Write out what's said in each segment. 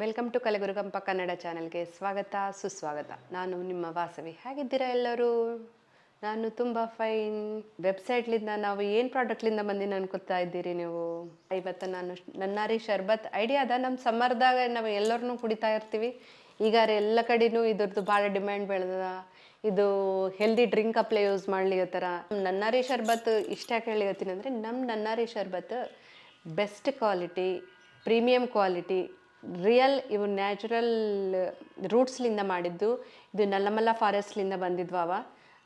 Welcome to ಕಲೆಗುರುಗಂಪ Kannada ಚಾನಲ್ಗೆ ಸ್ವಾಗತ, ಸುಸ್ವಾಗತ. ನಾನು ನಿಮ್ಮ ವಾಸವಿ. ಹೇಗಿದ್ದೀರಾ ಎಲ್ಲರೂ? ನಾನು ತುಂಬ ಫೈನ್. ವೆಬ್ಸೈಟ್ಲಿಂದ ನಾವು ಏನು ಪ್ರಾಡಕ್ಟ್ಲಿಂದ ಬಂದಿನ ಅನ್ಕೋತಾ ಇದ್ದೀರಿ ನೀವು? ಇವತ್ತು ನಾನು ನನ್ನಾರಿ ಶರ್ಬತ್ ಐಡಿಯಾ ಅದ. ನಮ್ಮ ಸಮ್ಮರ್ದಾಗ ನಾವು ಎಲ್ಲರನ್ನೂ ಕುಡಿತಾ ಇರ್ತೀವಿ. ಈಗ ಎಲ್ಲ ಕಡೆನೂ ಇದ್ರದ್ದು ಭಾಳ ಡಿಮ್ಯಾಂಡ್ ಬೆಳೆದ ಇದು ಹೆಲ್ದಿ ಡ್ರಿಂಕ್ ಅಪ್ಲೈ ಯೂಸ್ ಮಾಡ್ಲಿಕತ್ತಾರ ನನ್ನಾರಿ ಶರ್ಬತ್ ಇಷ್ಟ ಯಾಕೆ ಹೇಳಿಗತ್ತೀನಿ ಅಂದರೆ ನಮ್ಮ ನನ್ನಾರಿ ಶರ್ಬತ್ best quality, premium quality real ಇವು ನ್ಯಾಚುರಲ್ ರೂಟ್ಸ್ಲಿಂದ ಮಾಡಿದ್ದು, ಇದು ನಲ್ಲಮಲ್ಲ ಫಾರೆಸ್ಟ್ಲಿಂದ ಬಂದಿದ್ವಾವ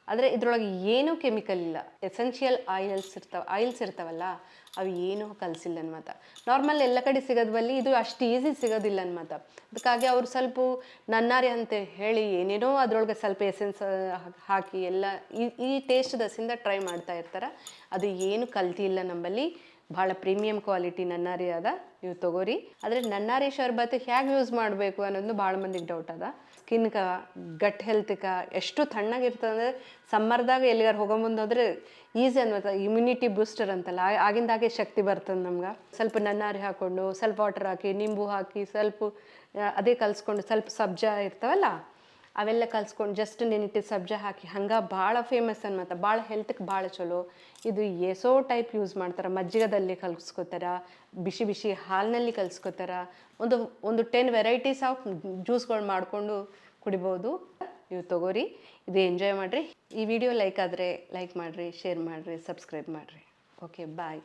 ಆದರೆ ಇದ್ರೊಳಗೆ ಏನೂ ಕೆಮಿಕಲ್ ಇಲ್ಲ. ಎಸೆನ್ಷಿಯಲ್ ಆಯಿಲ್ಸ್ ಇರ್ತಾವೆ ಆಯಿಲ್ಸ್ ಇರ್ತಾವಲ್ಲ, ಅವು ಏನೂ ಕಲಿಸಿಲ್ಲ ಅನ್ಮಾತ ನಾರ್ಮಲ್ ಎಲ್ಲ ಕಡೆ ಸಿಗೋದು ಬಲ್ಲಿ ಇದು ಅಷ್ಟು ಈಸಿ ಸಿಗೋದಿಲ್ಲ ಅನ್ಮಾತ ಅದಕ್ಕಾಗಿ ಅವರು ಸ್ವಲ್ಪ ನನ್ನಾರಿ ಅಂತ ಹೇಳಿ ಏನೇನೋ ಅದರೊಳಗೆ ಸ್ವಲ್ಪ ಎಸೆನ್ಸ್ ಹಾಕಿ ಎಲ್ಲ ಈ ಈ ಟೇಸ್ಟ್ ದಸಿಂದ ಟ್ರೈ ಮಾಡ್ತಾ ಇರ್ತಾರೆ. ಅದು ಏನು ಕಲ್ತಿಲ್ಲ ನಂಬಲ್ಲಿ. ಭಾಳ ಪ್ರೀಮಿಯಂ ಕ್ವಾಲಿಟಿ ನನ್ನಾರಿ ಅದ. ನೀವು ತಗೋರಿ. ಆದರೆ ನನ್ನಾರಿ ಶರ್ಬತ್ ಹೇಗೆ ಯೂಸ್ ಮಾಡಬೇಕು ಅನ್ನೋದು ಭಾಳ ಮಂದಿಗೆ ಡೌಟ್ ಅದ. ಸ್ಕಿನ್ಕ ಗಟ್ ಹೆಲ್ತ್ಕ ಎಷ್ಟು ತಣ್ಣಗಿರ್ತದೆ ಅಂದರೆ ಸಮ್ಮರ್ದಾಗ ಎಲ್ಲಿಗಾರು ಹೋಗೋ ಮುಂದೆ ಹೋದ್ರೆ ಈಸಿ ಅನ್ನೋದು ಇಮ್ಯುನಿಟಿ ಬೂಸ್ಟರ್ ಅಂತಲ್ಲ ಆಗಿಂದಾಗೆ ಶಕ್ತಿ ಬರ್ತದೆ ನಮ್ಗೆ. ಸ್ವಲ್ಪ ನನ್ನಾರಿ ಹಾಕ್ಕೊಂಡು ಸ್ವಲ್ಪ ವಾಟರ್ ಹಾಕಿ, ನಿಂಬು ಹಾಕಿ, ಸ್ವಲ್ಪ ಅದೇ ಕಲಿಸ್ಕೊಂಡು ಸ್ವಲ್ಪ ಸಬ್ಜಾ ಇರ್ತಾವಲ್ಲ ಅವೆಲ್ಲ ಕಲ್ಸ್ಕೊಂಡು ಜಸ್ಟ್ ನೆನಿಟ್ಟು ಸಬ್ಜಾ ಹಾಕಿ. ಹಂಗೆ ಭಾಳ ಫೇಮಸ್ ಅನ್ಮತ್ತ. ಭಾಳ ಹೆಲ್ತ್ಗೆ ಭಾಳ ಚಲೋ. ಇದು ಎಸೋ ಟೈಪ್ ಯೂಸ್ ಮಾಡ್ತಾರೆ. ಮಜ್ಜಿಗದಲ್ಲಿ ಕಲ್ಸ್ಕೋತಾರ, ಬಿಸಿ ಬಿಸಿ ಹಾಲಿನಲ್ಲಿ ಕಲ್ಸ್ಕೋತಾರ. ಒಂದು ಒಂದು ಟೆನ್ ವೆರೈಟೀಸ್ ಆಫ್ ಜ್ಯೂಸ್ಗಳು ಮಾಡಿಕೊಂಡು ಕುಡಿಬೋದು. ನೀವು ತಗೋರಿ, ಇದು ಎಂಜಾಯ್ ಮಾಡಿರಿ. ಈ ವಿಡಿಯೋ ಲೈಕ್ ಆದರೆ ಲೈಕ್ ಮಾಡಿರಿ ಶೇರ್ ಮಾಡಿರಿ ಸಬ್ಸ್ಕ್ರೈಬ್ ಮಾಡಿರಿ. Okay bye